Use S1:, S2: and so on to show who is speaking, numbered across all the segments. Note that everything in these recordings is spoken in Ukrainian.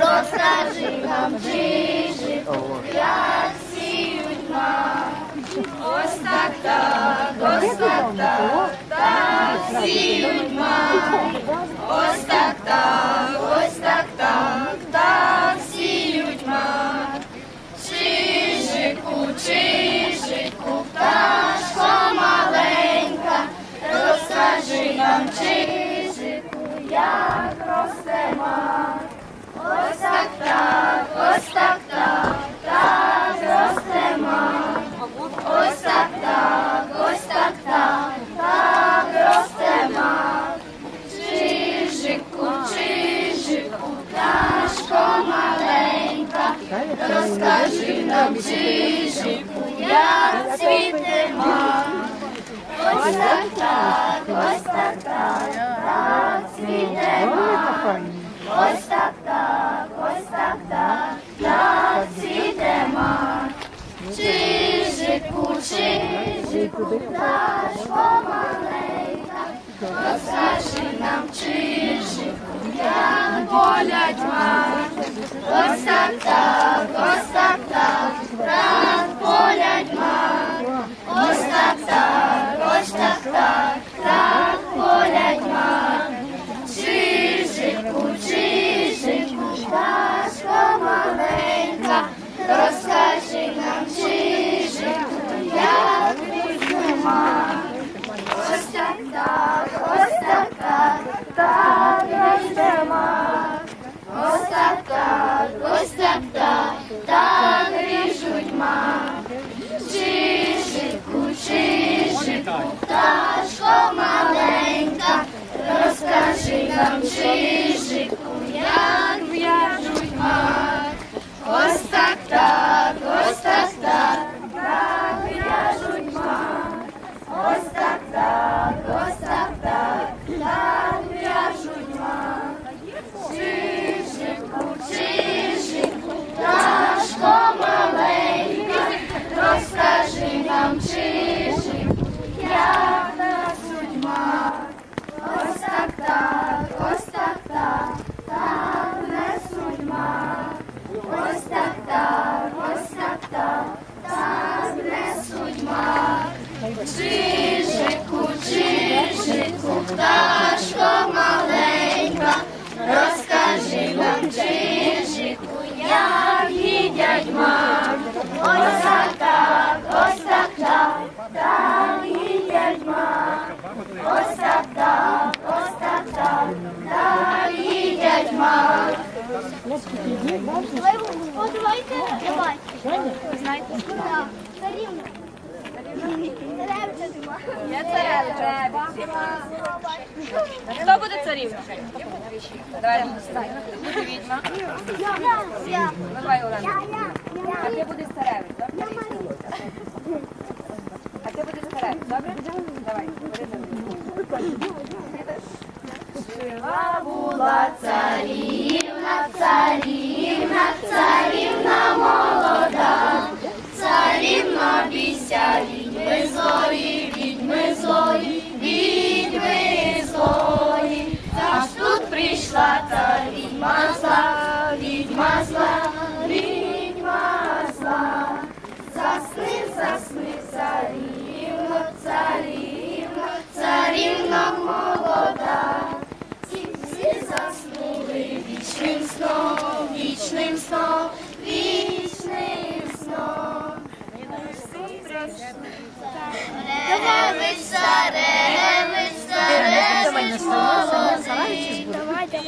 S1: розкажи нам, чи як сіють мак. Ось так, так, ось так, так, так сіють мак. Ось так, так, ось так, так, ось так, так, так росте. Ось так, так, ось так, так, так росте мак. Чижику, чижику, пташко маленька, розкажи нам, чижику, як цвіте мак. Ось так, так, ось так, так, так цвіте. Ось Чижику, чижику, пташко маленька, розкажи нам, чижику, як болять мак. Ось так, так, ось так, так, так болять мак. Ось так, так, ось так, так, так болять нема.
S2: Хто буде царівна? Давай, буде відьма. Давай, Олена. А ти будеш царевич, добре? А ти будеш царевич, добре? Давай,
S1: Жила була царівна, царівна, царівна молода, царівна відьми злої, відьми злої, відьми злої. Аж тут прийшла та відьма зла, відьма зла, відьма зла. Засни, засни, царівно, царівно, царівна молода. І всі заснули вічним сном, вічним сном, Царевич, царевич, царевич молодий,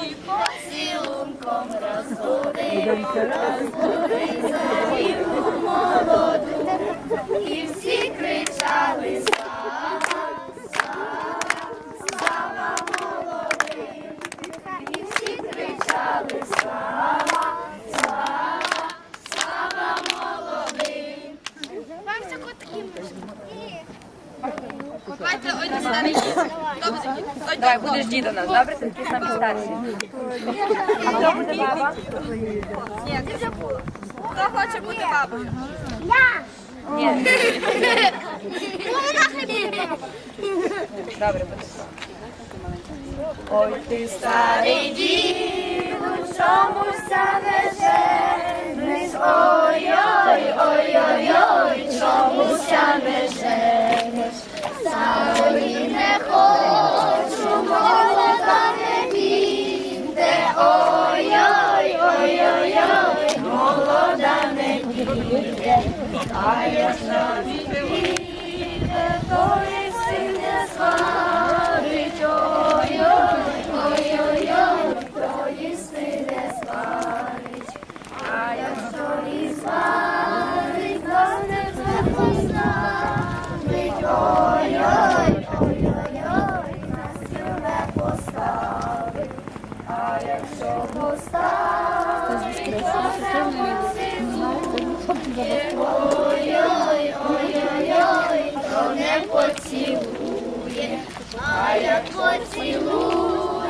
S1: і поцілунком розбудив, розбудив царівну молоду.
S2: Давай, будеш дід до нас, добре? Ти такий самий старший. Хто буде баба? Ні, ти вже була. Хто хоче бути бабою?
S3: я.
S2: Ні,
S3: Ну,
S2: добре, буде.
S1: Ой, ти старий діду, Ayasna Vipavita Toya як поцілує,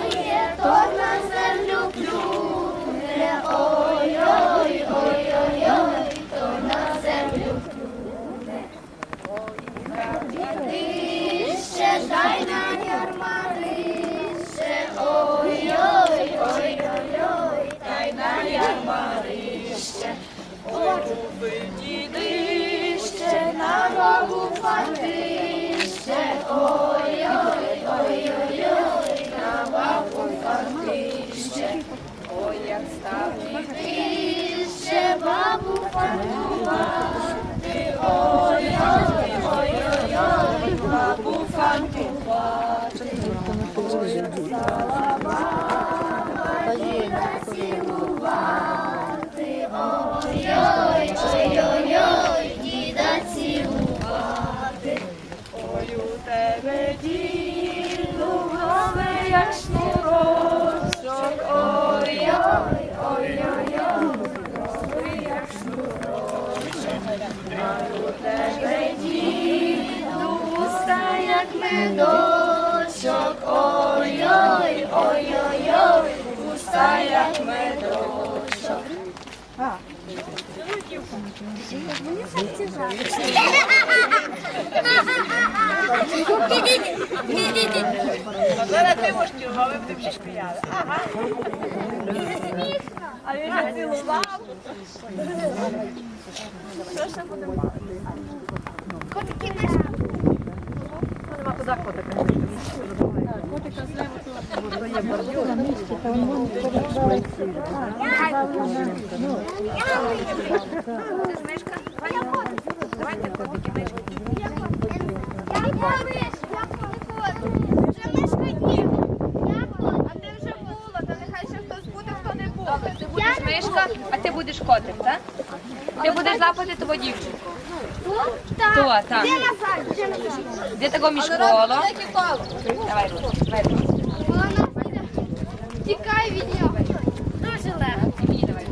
S1: Quanto тебе діду уста, як медочок, ой-ой, ой-ой-ой, уста, як медочок.
S2: Зараз ти можеш цілував, ви б ще сміяли. Ага. А він же цілував. Що ще будемо?
S3: Котики мишка.
S2: Нема куди котика.
S1: Давайте котики мишки.
S3: Я кот. Я кот. Вже мишка ні. Я кот.
S1: А ти вже була, та нехай ще хтось буде, хто не був. Добре, ти
S3: Я
S1: будеш мишка, а ти будеш котик, так? Ти будеш лапати того дівчинку.
S3: Тут? Так.
S1: Так.
S3: Де? Де
S1: того міжколо? Давай, Русь, давай, Русь.
S3: Вона тікай від нього. Дуже легко.
S1: Мені давай.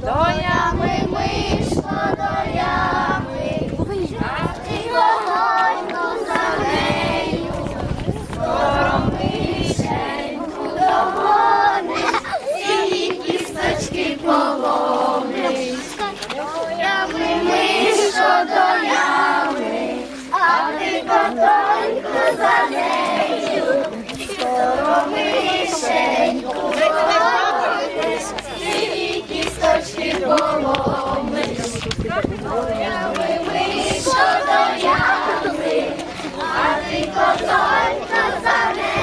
S3: До ями мишко, до котонько за нею, скоро мишеньку догониш, і кісточки поломиш. До ями до ями, а ти котонько за нею,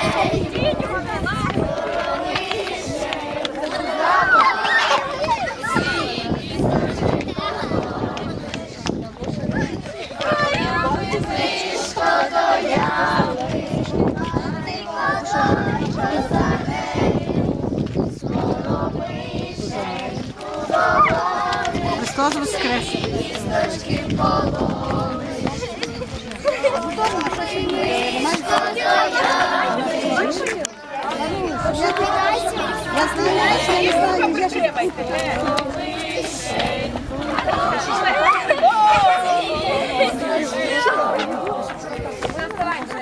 S4: Христос воскрес! Я знаю, що я знаю, я ж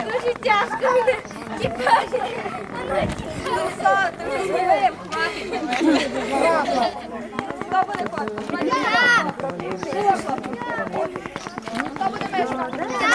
S3: Дуже тяжко. Тікай.
S1: Ну все, ти вже. Хто буде котик? Хто буде мишка?